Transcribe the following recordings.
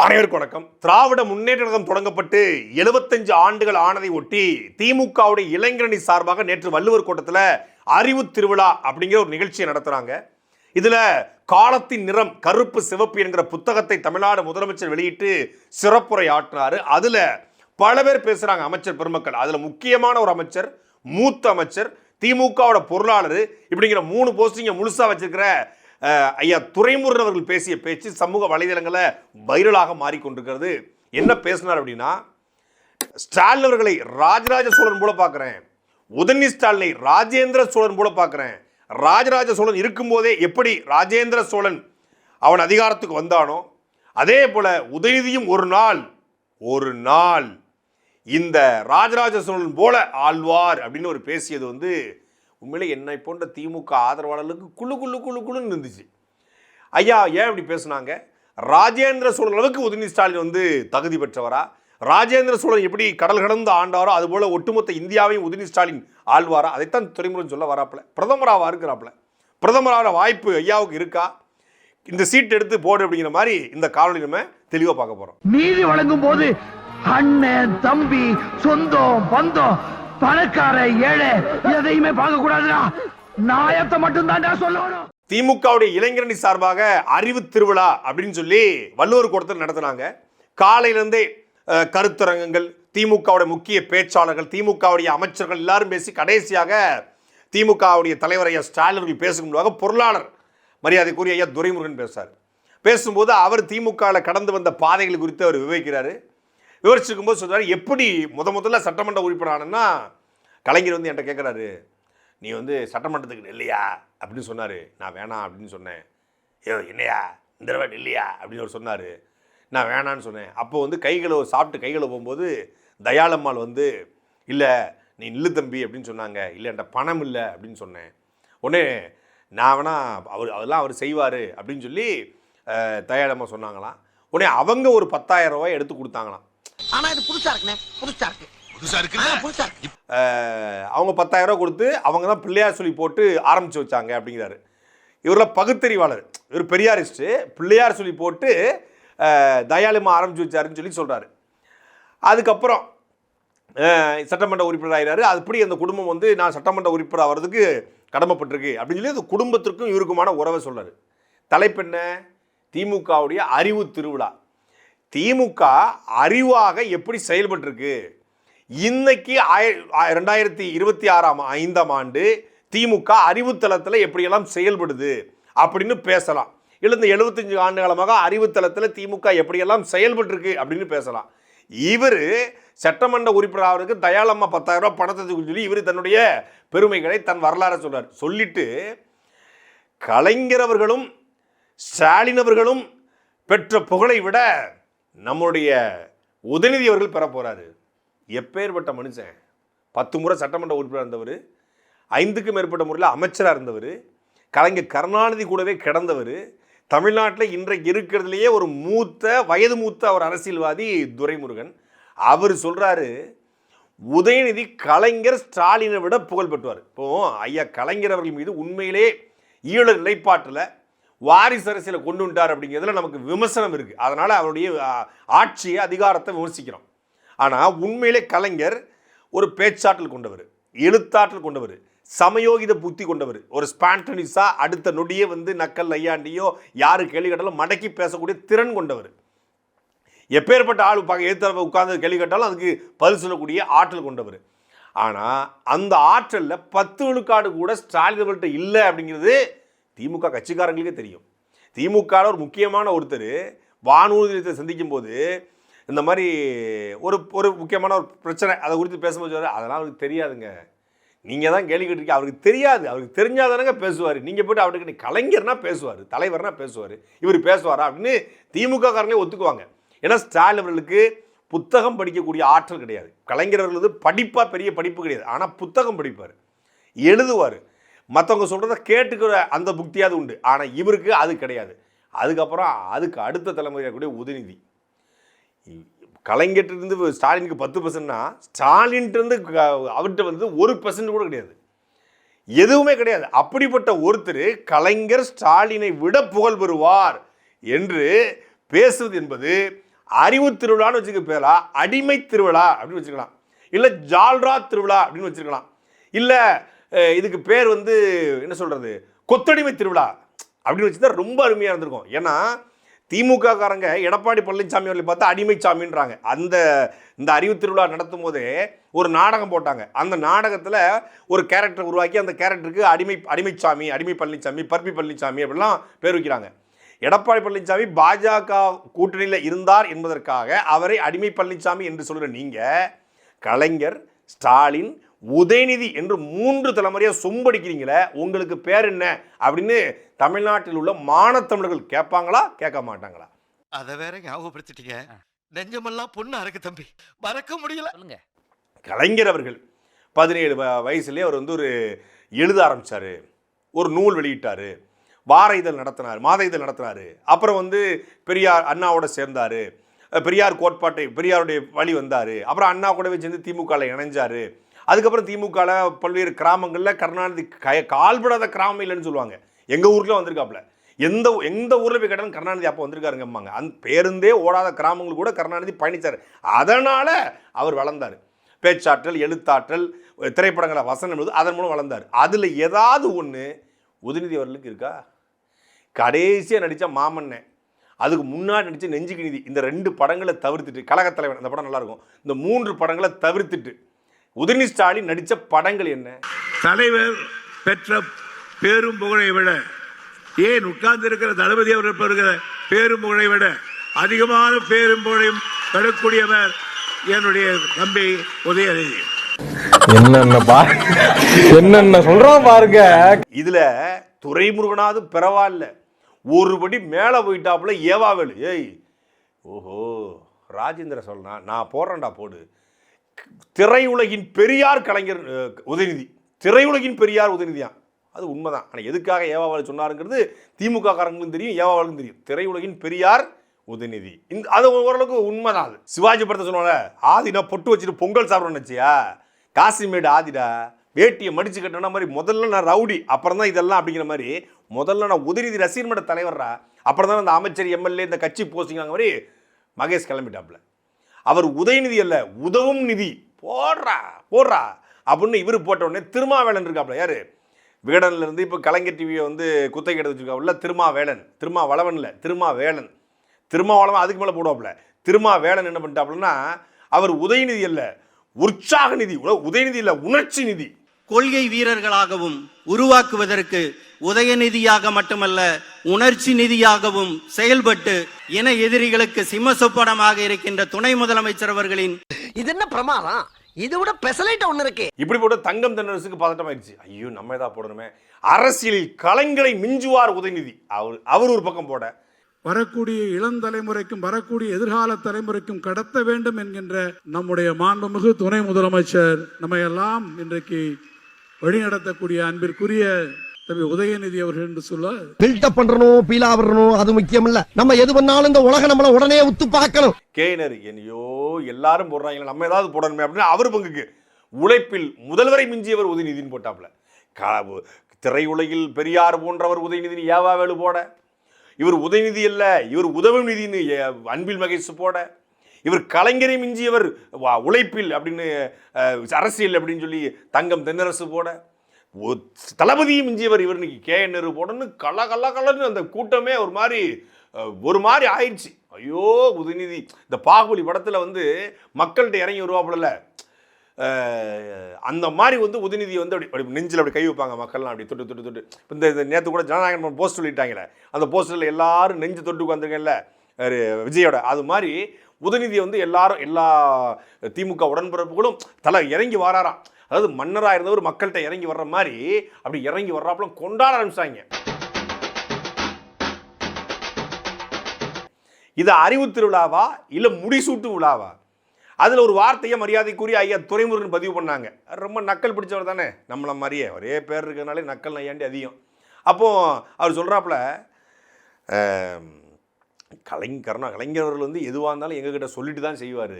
அனைவருக்கும் வணக்கம். திராவிட முன்னேற்ற கழகம் தொடங்கப்பட்டு 75 ஆண்டுகள் ஆனதை ஒட்டி திமுகவுடைய இளைஞரணி சார்பாக நேற்று வள்ளுவர் கோட்டத்தில் அறிவு திருவிழா அப்படிங்கிற ஒரு நிகழ்ச்சியை நடத்துகிறாங்க இதில் காலத்தின் நிறம் கருப்பு சிவப்பு என்கிற புத்தகத்தை தமிழ்நாடு முதலமைச்சர் வெளியிட்டு சிறப்புரை ஆற்றினார். அதில் பல பேர் பேசுகிறாங்க அமைச்சர் பெருமக்கள். அதில் முக்கியமான ஒரு அமைச்சர் மூத்த அமைச்சர் திமுகவோட பொருளாளர் இப்படிங்கிற மூணு போஸ்டிங்க முழுசாக வச்சிருக்கிற ஐயா துரைமுருகன் அவர்கள் பேசிய பேச்சு சமூக வலைதளங்களை வைரலாக மாறிக்கொண்டிருக்கிறது. என்ன பேசினார் அப்படின்னா ஸ்டாலின் அவர்களை ராஜராஜ சோழன் போல பார்க்குறேன். உதயநிதி ஸ்டாலினை ராஜேந்திர சோழன் போல பார்க்குறேன். ராஜராஜ சோழன் இருக்கும்போதே எப்படி ராஜேந்திர சோழன் அவன் அதிகாரத்துக்கு வந்தானோ அதே போல உதயநிதியும் ஒரு நாள் ஒரு நாள் இந்த ராஜராஜ சோழன் போல ஆழ்வார் அப்படின்னு ஒரு பேசியது வந்து உண்மையிலே என்னை போன்ற திமுக ஆதரவாளர்களுக்கு குழு குழு குழு குழுன்னு இருந்துச்சு. ஐயா ஏன் இப்படி பேசுனாங்க? ராஜேந்திர சோழன் அளவுக்கு உதயநிதி ஸ்டாலின் வந்து தகுதி பெற்றவரா? ராஜேந்திர சோழன் எப்படி கடல் கடந்து ஆண்டாரோ அதுபோல் ஒட்டுமொத்த இந்தியாவையும் உதயநிதி ஸ்டாலின் ஆழ்வாரா அதைத்தான் துறைமுருகன் சொல்ல வராப்புல. பிரதமராக இருக்கிறாப்புல? பிரதமராக வாய்ப்பு ஐயாவுக்கு இருக்கா? இந்த சீட் எடுத்து போடு அப்படிங்கிற மாதிரி இந்த காணொலி நம்ம தெளிவாக பார்க்க போகிறோம் நீதி வழங்கும் போது அண்ணன் தம்பி சொந்தம் பந்தம் பணக்கார ஏழை எதையுமே பார்க்க கூடாதுடா நாயத்தை மட்டும் தான் சொல்லணும். திமுகவுடைய இளைஞரணி சார்பாக அறிவு திருவிழா அப்படின்னு சொல்லி வள்ளுவர் கூடத்தில் நடத்துனாங்க. காலையிலேருந்தே கருத்தரங்கங்கள் திமுகவுடைய முக்கிய பேச்சாளர்கள் திமுகவுடைய அமைச்சர்கள் எல்லாரும் பேசி கடைசியாக திமுகவுடைய தலைவர் ஐயா ஸ்டாலின் அவர்கள் பேசும் முன்பாக பொருளாளர் மரியாதைக்குரிய ஐயா துரைமுருகன் பேசுறார். பேசும்போது அவர் திமுகவில் கடந்து வந்த பாதைகள் குறித்து அவர் விவரிக்கிறாரு. விவரிச்சிருக்கும்போது சொல்றாரு எப்படி முத முதல்ல சட்டமன்ற உறுப்பினரானா கலைஞர் வந்து என்கிட்ட கேட்குறாரு நீ வந்து சட்டமன்றத்துக்கு இல்லையா அப்படின்னு சொன்னார். நான் வேணாம் அப்படின்னு சொன்னேன். ஏ என்னையா? இந்த தடவை இல்லையா அப்படின்னு அவர் சொன்னார். நான் வேணான்னு சொன்னேன். அப்போ வந்து கைகளை சாப்பிட்டு கைகளை போகும்போது தயாளம்மாள் வந்து இல்லை நீ நில்லு தம்பி அப்படின்னு சொன்னாங்க. இல்லை என்கிட்ட பணம் இல்லை அப்படின்னு சொன்னேன். உடனே நான் வேணா அவர் அதெல்லாம் அவர் செய்வார் அப்படின்னு சொல்லி தயாளம்மா சொன்னாங்களாம். உடனே அவங்க ஒரு 10000 ரூபாய் எடுத்து கொடுத்தாங்களாம். ஆனா இது புதுசா இருக்குண்ணே. புதுசா இருக்கு. புதுசா இருக்கு ஆ, புதுசா இருக்கு. அஹ், அவங்க 10000 ரூபாய் கொடுத்து அவங்க தான் பிள்ளையார் சொல்லி போட்டு ஆரம்பிச்சு வச்சாங்க அப்படிங்கிறாரு. இவரில் பகுத்தறிவாளர் இவர் பெரியாரிஸ்ட்டு பிள்ளையார் சொல்லி போட்டு அஹ், தயாளம்மா ஆரம்பிச்சு வச்சாருன்னு சொல்லி சொல்கிறாரு அதுக்கப்புறம் சட்டமன்ற உறுப்பினர் ஆகிறாரு அப்படி அந்த குடும்பம் வந்து நான் சட்டமன்ற உறுப்பினர் ஆகிறதுக்கு கடமைப்பட்டிருக்கு அப்படின்னு சொல்லி அந்த குடும்பத்திற்கும் இவருக்குமான உறவை சொல்றாரு. தலைப்பெண்ண திமுகவுடைய அறிவு திருவிழா. திமுக அறிவாக எப்படி செயல்பட்டிருக்கு? இன்னைக்கு ஆய- ரெண்டாயிரத்தி இருபத்தி ஆறாம் ஐந்தாம் ஆண்டு திமுக அறிவுத்தளத்தில் எப்படியெல்லாம் செயல்படுது அப்படின்னு பேசலாம். இல்லை இந்த எழுபத்தஞ்சு ஆண்டு காலமாக அறிவுத்தளத்தில் திமுக எப்படியெல்லாம் செயல்பட்டுருக்கு அப்படின்னு பேசலாம். இவர் சட்டமன்ற உறுப்பினர் அவருக்கு தயாளம்மா பத்தாயிரம் ரூபாய் பணத்தை சொல்லி இவர் தன்னுடைய பெருமைகளை தன் வரலாறை சொல்றார். சொல்லிட்டு கலைஞர் அவர்களும் ஸ்டாலின் அவர்களும் பெற்ற புகழை விட நம்முடைய உதயநிதி அவர்கள் பெற போகிறாரு எப்பேற்பட்ட மனுஷன்? பத்து முறை சட்டமன்ற உறுப்பினர் இருந்தவர். ஐந்துக்கும் மேற்பட்ட முறையில் அமைச்சராக இருந்தவர். கலைஞர் கருணாநிதி கூடவே கிடந்தவர். தமிழ்நாட்டில் இன்றைக்கு இருக்கிறதுலையே ஒரு மூத்த வயது மூத்த ஒரு அரசியல்வாதி துரைமுருகன். அவர் சொல்கிறாரு உதயநிதி கலைஞர் ஸ்டாலினை விட புகழ் பெற்றுவார் இப்போ ஐயா கலைஞர் அவர்கள் மீது உண்மையிலே ஈழ நிலைப்பாட்டில் வாரிசு அரசியலை கொண்டு வந்துட்டார் அப்படிங்கிறதுல நமக்கு விமர்சனம் இருக்குது அதனால் அவருடைய ஆட்சியை அதிகாரத்தை விமர்சிக்கிறோம். ஆனால் உண்மையிலே கலைஞர் ஒரு பேச்சாற்றல் கொண்டவர் எழுத்தாற்றல் கொண்டவர் சமயோகித புத்தி கொண்டவர் ஒரு ஸ்பான்டனிஸாக அடுத்த நொடியே வந்து நக்கல் ஐயாண்டியோ யாரு கேள்வி கேட்டாலும் மடக்கி பேசக்கூடிய திறன் கொண்டவர். எப்பேற்பட்ட ஆள் பார்க்க எதிர்த்து உட்கார்ந்து கேள்வி கேட்டாலும் அதுக்கு பதில் சொல்லக்கூடிய ஆற்றல் கொண்டவர். ஆனால் அந்த ஆற்றலில் பத்து விழுக்காடு கூட ஸ்டாலின் இல்லை அப்படிங்கிறது திமுக கட்சிக்காரங்களுக்கே தெரியும். திமுக ஒரு முக்கியமான ஒருத்தர் வானூர்தி நிலையத்தை சந்திக்கும் போது இந்த மாதிரி ஒரு ஒரு முக்கியமான ஒரு பிரச்சனை அதை குறித்து பேசும்போது அதெல்லாம் அவருக்கு தெரியாதுங்க. நீங்கள் தான் கேள்வி கேட்டிருக்கீங்க அவருக்கு தெரியாது. அவருக்கு தெரிஞ்சாதானங்க பேசுவார். நீங்கள் போய்ட்டு அவருக்கு நீ கலைஞர்னா பேசுவார் தலைவர்னா பேசுவார் இவர் பேசுவாரா? அப்படின்னு திமுக காரங்களே ஒத்துக்குவாங்க. ஏன்னா ஸ்டாலின் அவர்களுக்கு புத்தகம் படிக்கக்கூடிய ஆற்றல் கிடையாது. கலைஞர் அவர்களது வந்து படிப்பாக பெரிய படிப்பு கிடையாது. ஆனால் புத்தகம் படிப்பார். எழுதுவார். மற்றவங்க சொல்கிறத கேட்டுக்கிற அந்த புக்தியாவது உண்டு. ஆனால் இவருக்கு அது கிடையாது. அதுக்கப்புறம் அதுக்கு அடுத்த தலைமுறையாக கூடிய உதயநிதி. கலைஞர்கிட்ட இருந்து ஸ்டாலினுக்கு பத்து பர்சன்ட்னா ஸ்டாலின்ட்டு அவர்கிட்ட வந்து ஒரு பர்சன்ட் கூட கிடையாது. எதுவுமே கிடையாது. அப்படிப்பட்ட ஒருத்தர் கலைஞர் ஸ்டாலினை விட புகழ் பெறுவார் என்று பேசுவது என்பது அறிவு திருவிழான்னு வச்சுக்க பேரா அடிமை திருவிழா அப்படின்னு வச்சுக்கலாம். இல்லை ஜால்ரா திருவிழா அப்படின்னு வச்சுருக்கலாம் இல்லை இதுக்கு பேர் வந்து என்ன சொல்கிறது கொத்தடிமை திருவிழா அப்படின்னு வச்சுருந்தா ரொம்ப அருமையாக இருந்திருக்கும். ஏன்னா திமுக காரங்க எடப்பாடி பழனிசாமி அவர்களை பார்த்தா அடிமை சாமின்றாங்க அந்த இந்த அறிவு திருவிழா நடத்தும் போதே ஒரு நாடகம் போட்டாங்க. அந்த நாடகத்தில் ஒரு கேரக்டர் உருவாக்கி அந்த கேரக்டருக்கு அடிமை அடிமைச்சாமி அடிமை பழனிசாமி பர்பி பழனிசாமி அப்படிலாம் பேர் வைக்கிறாங்க. எடப்பாடி பழனிசாமி பாஜக கூட்டணியில் இருந்தார் என்பதற்காக அவரை அடிமை பழனிசாமி என்று சொல்கிற நீங்கள் கலைஞர் ஸ்டாலின் உதயநிதி என்று மூன்று தலைமுறையாக சொம்படிக்கிறீங்களே உங்களுக்கு பேர் என்ன? அப்படின்னு தமிழ்நாட்டில் உள்ள மானத்தமிழர்கள் கேட்பாங்களா கேட்க மாட்டாங்களா? அத வேற ஞாபகப்படுத்திட்டீங்க. நெஞ்சமெல்லாம் பொண்ணு அறக்கு தம்பி. மறக்க முடியல. சொல்லுங்க. கலைஞர் அவர்கள் பதினேழு வ- வயசுலயே அவர் வந்து ஒரு எழுத ஆரம்பிச்சாரு. ஒரு நூல் வெளியிட்டாரு. வார இதழ் நடத்தினார் மாத இதழ் நடத்தினாரு. அப்புறம் வந்து பெரியார் அண்ணாவோட சேர்ந்தாரு. பெரியார் கோட்பாட்டை பெரியாருடைய வழி வந்தார். அப்புறம் அண்ணா கூடவே சேர்ந்து திமுகவில் இணைஞ்சாரு. அதுக்கப்புறம் திமுகவில் பல்வேறு கிராமங்களில் கருணாநிதி கய கால்படாத கிராமம் இல்லைன்னு சொல்லுவாங்க. எங்கள் ஊரில் வந்திருக்காப்புல. எந்த எந்த ஊரில் போய் கேட்டாலும் கருணாநிதி அப்போ வந்திருக்காருங்கம்மாங்க அந்த பேருந்தே ஓடாத கிராமங்கள் கூட கருணாநிதி பயணித்தார் அதனால் அவர் வளர்ந்தார். பேச்சாற்றல் எழுத்தாற்றல் திரைப்படங்களை வசனம் எழுது அதன் மூலம் வளர்ந்தார். அதில் ஏதாவது ஒன்று உதயநிதி அவர்களுக்கு இருக்கா? கடைசியாக நடித்த மாமன்னன் அதுக்கு முன்னாடி நடித்த நெஞ்சுக்கு நீதி இந்த ரெண்டு படங்களை தவிர்த்துட்டு கழகத்தலைவன் அந்த படம் நல்லாயிருக்கும் இந்த மூன்று படங்களை தவிர்த்துட்டு உதயநிதி ஸ்டாலின் நடித்த படங்கள் என்ன? தலைவர் பெற்ற பேரும் புகழை விட ஏன் உட்கார்ந்து இருக்கிற தளபதி அவர்கள் பெறுகிற பேரும் புகழை விட அதிகமான பேரும் புகழையும் பெறக்கூடியவர் என்னுடைய தம்பி உதயநிதி. என்னென்ன பா என்னென்ன சொல்றான் பாருங்க. இதில் துரைமுருகனாவது பரவாயில்ல ஒரு படி மேலே போயிட்டாப்புல ஏவாவேலு. ஏய் ஓஹோ ராஜேந்திர சொல்லனா நான் போடுறேன்டா போடு. திரையுலகின் பெரியார் கலைஞர் உதயநிதி. திரையுலகின் பெரியார் உதயநிதியான் அது உண்மைதான். ஆனால் எதுக்காக ஏவாவால் சொன்னாருங்கிறது திமுக காரங்களும் தெரியும் ஏவாவாளுக்கும் தெரியும். திரையுலகின் பெரியார் உதயநிதி. இந்த அது ஓரளவுக்கு உண்மைதான் அது. சிவாஜி படத்தை சொன்னால ஆதினா பொட்டு வச்சுட்டு பொங்கல் சாப்பிட்றேன்னு வச்சியா காசிமேடு ஆதிடா வேட்டியை மடிச்சு கட்டின மாதிரி முதல்ல நான் ரவுடி அப்புறம் தான் இதெல்லாம் அப்படிங்கிற மாதிரி முதல்ல நான் உதயநிதி ரசிகர் மன்ற தலைவர்ரா? அப்புறம் தான் அந்த அமைச்சர் எம்எல்ஏ இந்த கட்சி போஸ்டிங் மாதிரி மகேஷ் கிளம்பிட்டாப்புல. அவர் உதயநிதி அல்ல உதவும் நிதி. போடுறா போடுறா. அப்படின்னு இவர் போட்ட உடனே திருமாவேலன் இருக்காப்ல யார்? விகடன்லேருந்து இப்போ கலைஞர் டிவியை வந்து குத்தகை எடுத்து வச்சுருக்காப்புல திருமாவேலன். திருமாவளவன் இல்லை திருமாவேலன். திருமாவளவன் அதுக்கு மேலே போடுவாப்புல. திருமாவேலன் என்ன பண்ணிட்டாப்புலன்னா அவர் உதயநிதி அல்ல உற்சாக நிதி. உதயநிதி இல்லை உணர்ச்சி நிதி. கொள்கை வீரர்களாகவும் உருவாக்குவதற்கு உதயநிதியாக மட்டுமல்ல உணர்ச்சி நிதியாகவும் செயல்பட்டு இன எதிரிகளுக்கு சிம்மசொப்பனமாக இருக்கின்ற துணை முதலமைச்சர் அவர்களின் இது என்ன பிரமாதம்? இது விட பெசலைட் ஒண்ணு இருக்கு. இப்படி போட்டு தங்கம் தென்னரசுக்கு பதட்டமாயிடுச்சு ஐயோ நம்ம ஏதா போடணுமே. அரசியலில் கலைஞரை மிஞ்சுவார் உதயநிதி. அவர் அவர் ஒரு பக்கம் போட. வரக்கூடிய இளம் தலைமுறைக்கும் வரக்கூடிய எதிர்கால தலைமுறைக்கும் கடத்த வேண்டும் என்கின்ற நம்முடைய மாண்புமிகு துணை முதலமைச்சர் நம்ம எல்லாம் இன்றைக்கு வழிநடத்தக்கூடிய அன்பிற்குரிய தம்பி உதயநிதி அவர்கள் என்று சொல்ல பில்டப் பண்றணும் பீலா வரணும் அது முக்கியம் இல்ல நம்ம எது பண்ணாலும் இந்த உலகம் நம்மள உடனே உத்து பார்க்கணும். கேனர் என்னையோ எல்லாரும் போடுறாங்க நம்ம ஏதாவது போடணுமே அப்படின்னு அவர் பங்குக்கு. உழைப்பில் முதல்வரை மிஞ்சியவர் உதயநிதின்னு போட்டாப்புல. க- திரையுலகில் பெரியார் போன்றவர் உதயநிதி ஏவாவேலு போட? இவர் உதயநிதி அல்ல இவர் உதவும் நிதின்னு ஏ- அன்பில் மகேஷ் போட? இவர் கலைஞரை மிஞ்சியவர் வா- உழைப்பில் அப்படின்னு அரசியல் அப்படின்னு சொல்லி தங்கம் தென்னரசு போட? தளபதியும் மிஞ்சியவர் இவர் இன்னைக்கு கே என் போடணும்னு கல கல கலன்னு அந்த கூட்டமே ஒரு மாதிரி ஒரு மாதிரி ஆயிடுச்சு. ஐயோ உதயநிதி இந்த பாகுபலி படத்தில் வந்து மக்கள்கிட்ட இறங்கி வருவாப்புல அந்த மாதிரி வந்து உதயநிதி வந்து அப்படி அப்படி நெஞ்சில் அப்படி கை வைப்பாங்க மக்கள்லாம் அப்படி தொட்டு தொட்டு தொட்டு. இந்த இந்த நேற்று கூட ஜனநாயகம் போஸ்ட் சொல்லிட்டாங்களே அந்த போஸ்டரில் எல்லாரும் நெஞ்சு தொட்டு உட்காந்துருக்கேன்ல விஜயோட. அது மாதிரி உதயநிதி வந்து எல்லாரும் எல்லா திமுக உடன்பிறப்புகளும் தலை இறங்கி வராராம். அதாவது மன்னராக இருந்தவர் மக்கள்கிட்ட இறங்கி வர்ற மாதிரி அப்படி இறங்கி வர்றாப்புல கொண்டாட ஆரம்பிச்சாங்க. இது அறிவு திருவிழாவா? இல்லை முடிசூட்டு விழாவா? அதில் ஒரு வார்த்தையை மரியாதைக்குரிய ஐயா துரைமுருகன் பதிவு பண்ணாங்க. ரொம்ப நக்கல் பிடிச்சவர் தானே நம்மளை மாதிரியே. ஒரே பேர் இருக்கிறனாலே நக்கல் நையாண்டி அதிகம். அப்போது அவர் சொல்கிறாப்புல கலைஞர்னா கலைஞர் அவர்கள் வந்து எதுவாக இருந்தாலும் எங்ககிட்ட சொல்லிட்டு தான் செய்வார்.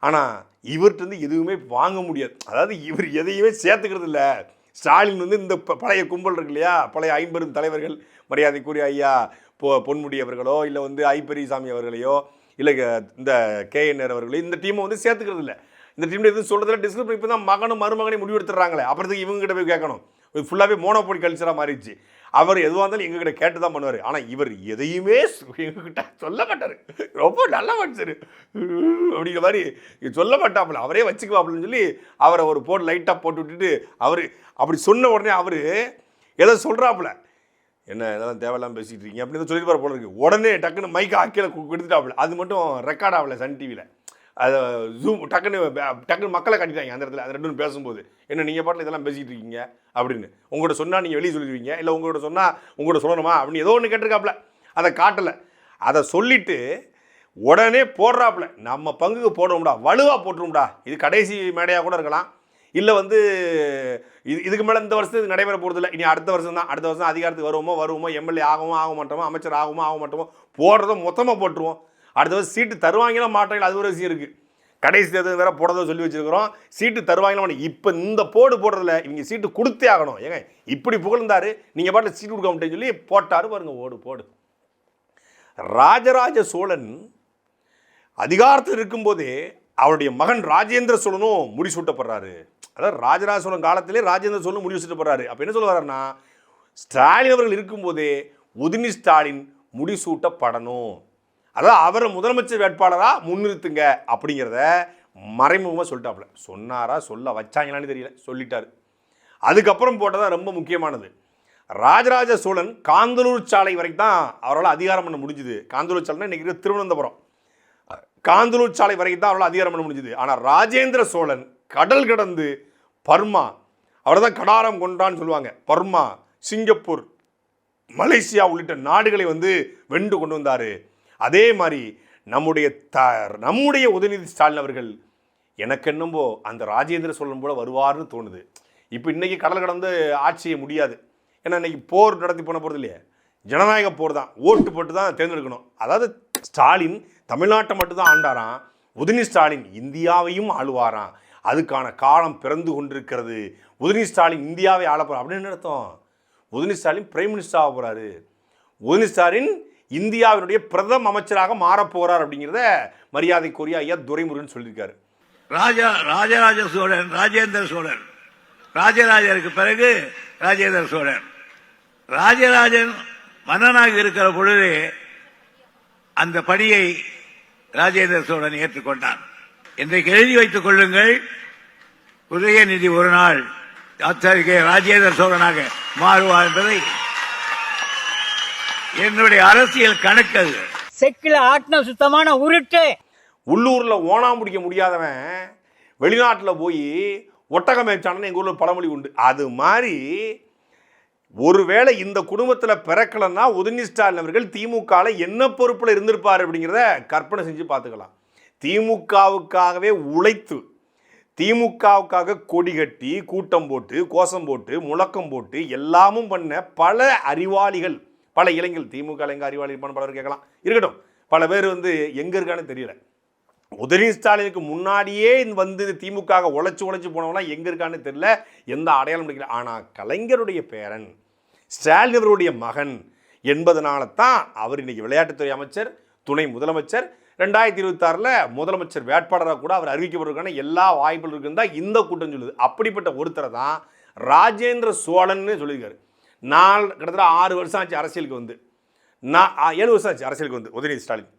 ஆனால் இவர்கிட்ட இருந்து எதுவுமே வாங்க முடியாது. அதாவது இவர் எதையுமே சேர்த்துக்கிறது இல்லை. ஸ்டாலின் வந்து இந்த ப- பழைய கும்பல் இருக்கு இல்லையா? பழைய ஐம்பெரும் தலைவர்கள் மரியாதைக்குரிய ஐயா பொ பொன்முடி அவர்களோ இல்லை வந்து ஐப்பெரியசாமி பெரியசாமி அவர்களையோ இல்லை இந்த கேஎன்ஆர் அவர்களையோ இந்த டீமை வந்து சேர்த்துக்கிறது இல்லை. இந்த டீம் எதுவும் சொல்கிறதுல டிஸ்கிரிப் இப்போ தான் மகனும் மருமகனையும் முடிவெடுத்துறாங்களே அப்புறத்துக்கு இவங்ககிட்ட போய் கேட்கணும். இது ஃபுல்லாகவே மோனோபோலி கல்ச்சராக மாறிடுச்சு. அவர் எதுவாக இருந்தாலும் எங்ககிட்ட கேட்டு தான் பண்ணுவார். ஆனால் இவர் எதையுமே எங்ககிட்ட சொல்ல மாட்டார். ரொம்ப நல்ல மனுஷர். அப்படிங்கிற மாதிரி சொல்ல மாட்டாப்புல அவரே வச்சுக்குவாப்புலன்னு சொல்லி அவரை ஒரு போட்டு லைட்டாக போட்டு விட்டுட்டு அவர் அப்படி சொன்ன உடனே அவர் ஏதோ சொல்கிறாப்புல என்ன இதெல்லாம் தேவையில்லாம பேசிகிட்டு இருக்கீங்க? அப்படின்னு சொல்லிட்டு போகிற போல இருக்கு. உடனே டக்குன்னு மைக்கை அக்கீழே கொடுத்துட்டாப்புல. அது மட்டும் ரெக்கார்ட் ஆகலை சன் டிவியில் அதை ஜூம் டக்குன்னு டக்குன்னு மக்களை காட்டிட்டாங்க அந்த இடத்துல. அது ரெண்டும் பேசும்போது என்ன நீங்கள் பாட்டில் இதெல்லாம் பேசிகிட்டு இருக்கீங்க? அப்படின்னு. உங்கள்கிட்ட சொன்னால் நீங்கள் வெளியே சொல்லிடுவீங்க. இல்லை உங்கள்கிட்ட சொன்னால் உங்கள்கிட்ட சொல்லணுமா? அப்படின்னு ஏதோ ஒன்று கேட்டிருக்காப்புல அதை காட்டலை. அதை சொல்லிவிட்டு உடனே போடுறாப்புல நம்ம பங்குக்கு போடுறோம்டா வலுவாக போட்டுரும்டா. இது கடைசி மேடையாக கூட இருக்கலாம். இல்லை வந்து இது இதுக்கு மேலே இந்த வருஷத்துக்கு நடைபெற போகிறதில்ல இனி அடுத்த வருஷம் தான். அடுத்த வருஷம் அதிகாரத்துக்கு வருவோமோ வருவோமோ எம்எல்ஏ ஆகவும் ஆக மாட்டோமோ அமைச்சர் ஆகுமோ ஆக மாட்டோமோ போடுறதும் மொத்தமாக போட்டுருவோம். அடுத்த வருஷம் சீட்டு தருவாங்களா மாட்டாங்களா அது ஒரு விஷயம் இருக்குது கடைசி தேர்தல் வேற போடுறத சொல்லி வச்சிருக்கிறோம். சீட்டு தருவாங்களா இப்போ இந்த போடு போடுறதுல இவங்க சீட்டு கொடுத்தே ஆகணும். ஏங்க இப்படி புகழ்ந்தாரு நீங்கள் பாட்டில் சீட்டு கொடுக்க மாட்டேன்னு சொல்லி போட்டாரு பாருங்க ஓடு போடு. ராஜராஜ சோழன் அதிகாரத்தில் இருக்கும்போதே அவருடைய மகன் ராஜேந்திர சோழனும் முடிசூட்டப்படுறாரு அதாவது ராஜராஜ சோழன் காலத்திலே ராஜேந்திர சோழனும் முடிசூட்டப்படுறாரு அப்போ என்ன சொல்லுவாருன்னா ஸ்டாலின் அவர்கள் இருக்கும்போதே உதினி ஸ்டாலின் முடிசூட்டப்படணும் அதாவது அவரை முதலமைச்சர் வேட்பாளராக முன்னிறுத்துங்க அப்படிங்கிறத மறைமுகமாக சொல்லிட்டாப்புல. சொன்னாரா சொல்ல வச்சாங்களான்னு தெரியல. சொல்லிட்டாரு. அதுக்கப்புறம் போட்டதான் ரொம்ப முக்கியமானது. ராஜராஜ சோழன் காந்தலூர் சாலை வரைக்கும் தான் அவரால் அதிகாரம் பண்ண முடிஞ்சுது. காந்தலூர் சாலைனா இன்றைக்கி திருவனந்தபுரம். காந்தலூர் சாலை வரைக்கும் தான் அவரால் அதிகாரம் பண்ண முடிஞ்சுது. ஆனால் ராஜேந்திர சோழன் கடல் கடந்து பர்மா அவர் தான் கடாரம் கொண்டான்னு சொல்லுவாங்க. பர்மா சிங்கப்பூர் மலேசியா உள்ளிட்ட நாடுகளை வந்து வென்று கொண்டு வந்தார். அதே மாதிரி நம்முடைய த நம்முடைய உதயநிதி ஸ்டாலின் அவர்கள் எனக்கு என்னமோ அந்த ராஜேந்திர சோழன் போல வருவார்னு தோணுது. இப்போ இன்றைக்கி கடல் கடந்து ஆட்சியை முடியாது. ஏன்னா இன்னைக்கு போர் நடத்தி போன போகிறது இல்லையே? ஜனநாயக போர் தான். ஓட்டு போட்டு தான் தேர்ந்தெடுக்கணும். அதாவது ஸ்டாலின் தமிழ்நாட்டை மட்டும்தான் ஆண்டாராம். உதினி ஸ்டாலின் இந்தியாவையும் ஆளுவாராம். அதுக்கான காலம் பிறந்து கொண்டிருக்கிறது. உதினி ஸ்டாலின் இந்தியாவை ஆள போகிறார் அப்படின்னு அர்த்தம்? உதினி ஸ்டாலின் பிரைம் மினிஸ்டர் ஆக போகிறாரு உதினி ஸ்டாலின் இந்தியாவினுடைய பிரதம அமைச்சராக மாறப் போகிறார் அப்படிங்கிறத மரியாதைக்குரிய ஐயா துரைமுருகன் சொல்லியிருக்காரு. ராஜா ராஜராஜ சோழன் ராஜேந்திர சோழன். ராஜராஜருக்கு பிறகு ராஜேந்திர சோழன். ராஜராஜன் மன்னனாக இருக்கிற பொழுது அந்த பணியை ராஜேந்திர சோழன் ஏற்றுக்கொண்டான். இன்றைக்கு எழுதி வைத்துக் கொள்ளுங்கள். உதயநிதி ஒரு நாள் அத்தகைய ராஜேந்திர சோழனாக மாறுவார் என்பதை என்னுடைய அரசியல் கணக்கு அது செக்கில ஆட்டின சுத்தமான உருட்டு. உள்ளூரில் ஓணாம் பிடிக்க முடியாதவன் வெளிநாட்டில் போய் ஒட்டகம் மேய்ச்சானன்னு எங்கள் ஊரில் பழமொழி உண்டு. அது மாதிரி ஒருவேளை இந்த குடும்பத்தில் பிறக்கலைன்னா உதயநிதி ஸ்டாலின் அவர்கள் திமுகவில் என்ன பொறுப்பில் இருந்திருப்பார் அப்படிங்கிறத கற்பனை செஞ்சு பார்த்துக்கலாம். திமுகவுக்காகவே உழைத்து திமுகவுக்காக கொடி கட்டி கூட்டம் போட்டு கோஷம் போட்டு முழக்கம் போட்டு எல்லாமும் பண்ண பல அறிவாளிகள் பல இளைஞர்கள் திமுக எங்க அறிவாளி இருப்பான்னு பலர் கேட்கலாம். இருக்கட்டும் பல பேர் வந்து எங்கே இருக்கான்னு தெரியல. உதயநிதி ஸ்டாலினுக்கு முன்னாடியே வந்து திமுக உழைச்சி உழைச்சி போனவங்களாம் எங்கே இருக்கான்னு தெரியல. எந்த அடையாளம் கிடைக்கல. ஆனால் கலைஞருடைய பேரன் ஸ்டாலின் அவருடைய மகன் என்பதனால தான் அவர் இன்னைக்கு விளையாட்டுத்துறை அமைச்சர் துணை முதலமைச்சர். ரெண்டாயிரத்தி இருபத்தாறில் முதலமைச்சர் வேட்பாளராக கூட அவர் அறிவிக்கப்படுறதுக்கான எல்லா வாய்ப்புகள் இருக்குன்னு தான் இந்த கூட்டம் சொல்லுது. அப்படிப்பட்ட ஒருத்தரை தான் ராஜேந்திர சோழன்னு சொல்லியிருக்காரு. நாலு கிட்டத்தட்ட ஆறு வருஷம் ஆச்சு அரசியலுக்கு வந்து. நான் ஏழு வருஷம் ஆச்சு அரசியலுக்கு வந்து உதயநிதி ஸ்டாலின்.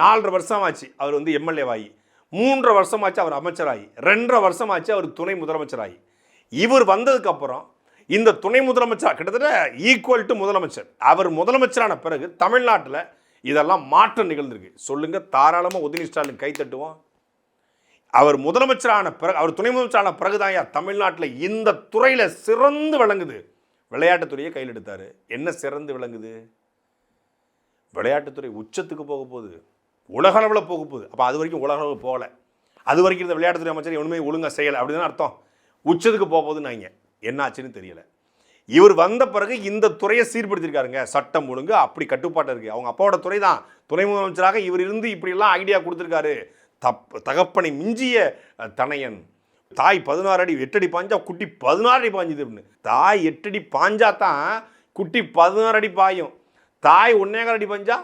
நாலரை வருஷம் ஆச்சு அவர் வந்து எம்எல்ஏவாகி. மூன்றரை வருஷமாச்சு அவர் அமைச்சராகி. ரெண்டரை வருஷமாச்சு அவர் துணை முதலமைச்சராகி. இவர் வந்ததுக்கப்புறம் இந்த துணை முதலமைச்சர் கிட்டத்தட்ட ஈக்குவல் டு முதலமைச்சர். அவர் முதலமைச்சரான பிறகு தமிழ்நாட்டில் இதெல்லாம் மாற்றம் நிகழ்ந்திருக்கு. சொல்லுங்கள் தாராளமாக உதயநிதி ஸ்டாலின் கைத்தட்டுவோம் அவர் முதலமைச்சரான பிறகு அவர் துணை முதலமைச்சரான பிறகு தான் தமிழ்நாட்டில் இந்த துறையில் சிறந்து விளங்குது. விளையாட்டுத்துறையை கையில் எடுத்தார். என்ன சிறந்து விளங்குது? விளையாட்டுத்துறை உச்சத்துக்கு போக போகுது. உலக அளவில் போக போகுது. அப்போ அது வரைக்கும் உலக அளவில் போகலை. அது வரைக்கும் இந்த விளையாட்டுத்துறை அமைச்சர் ஒன்றுமே ஒழுங்காக செய்யலை அப்படின்னு அர்த்தம். உச்சத்துக்கு போக போகுதுன்னாங்க என்னாச்சுன்னு தெரியல. இவர் வந்த பிறகு இந்த துறையை சீர்படுத்தியிருக்காருங்க. சட்டம் ஒழுங்கு அப்படி கட்டுப்பாட்டு இருக்குது அவங்க அப்பாவோட துறை தான். துணை முதலமைச்சராக இவர் இருந்து இப்படியெல்லாம் ஐடியா கொடுத்துருக்காரு. தப் தகப்பனை மிஞ்சிய தனையன். தாய் பதினாறு அடி எட்டடி பாஞ்சா குட்டி பதினாறு அடி பாஞ்சுது அப்படின்னு. தாய் எட்டடி பாஞ்சா தான் குட்டி பதினாறு அடி பாயும். தாய் ஒன்னேகால் அடி பாஞ்சா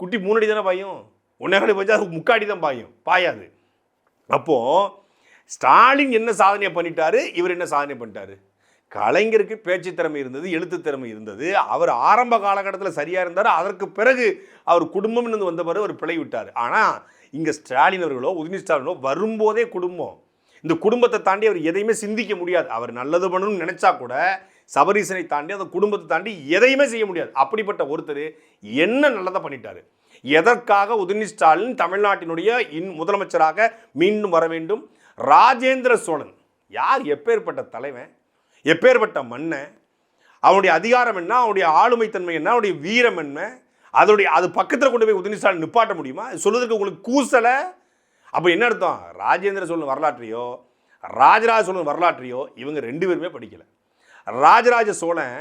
குட்டி மூணு அடி தானே பாயும். ஒன்னேகால் அடி பாஞ்சா அது முக்காடி தான் பாயும். பாயாது. அப்போது ஸ்டாலின் என்ன சாதனையை பண்ணிட்டாரு? இவர் என்ன சாதனை பண்ணிட்டாரு? கலைஞருக்கு பேச்சு திறமை இருந்தது எழுத்து திறமை இருந்தது. அவர் ஆரம்ப காலகட்டத்தில் சரியாக இருந்தார். அதற்கு பிறகு அவர் குடும்பம்னு வந்த பிறகு அவர் பிழை விட்டார் ஆனால் இங்கே ஸ்டாலின் அவர்களோ உதினி ஸ்டாலினோ வரும்போதே குடும்பம். இந்த குடும்பத்தை தாண்டி அவர் எதையுமே சிந்திக்க முடியாது. அவர் நல்லது பண்ணணும்னு நினைச்சா கூட சபரீசனை தாண்டி அந்த குடும்பத்தை தாண்டி எதையுமே செய்ய முடியாது. அப்படிப்பட்ட ஒருத்தர் என்ன நல்லதை பண்ணிட்டாரு? எதற்காக உதயநிதி ஸ்டாலின் தமிழ்நாட்டினுடைய இன் முதலமைச்சராக மீண்டும் வர வேண்டும்? ராஜேந்திர சோழன். யார் எப்பேற்பட்ட தலைவன்? எப்பேற்பட்ட மன்னன் அவனுடைய அதிகாரம் என்ன? அவனுடைய ஆளுமைத்தன்மை என்ன? அவனுடைய வீரம் என்ன? அதோடைய அது பக்கத்தில் கொண்டு போய் உதயநிதி ஸ்டாலின் நிப்பாட்ட முடியுமா? சொல்வதற்கு உங்களுக்கு கூசலை அப்போ என்ன அர்த்தம்? ராஜேந்திர சோழன் வரலாற்றையோ ராஜராஜ சோழன் வரலாற்றையோ இவங்க ரெண்டு பேருமே படிக்கலை. ராஜராஜ சோழன்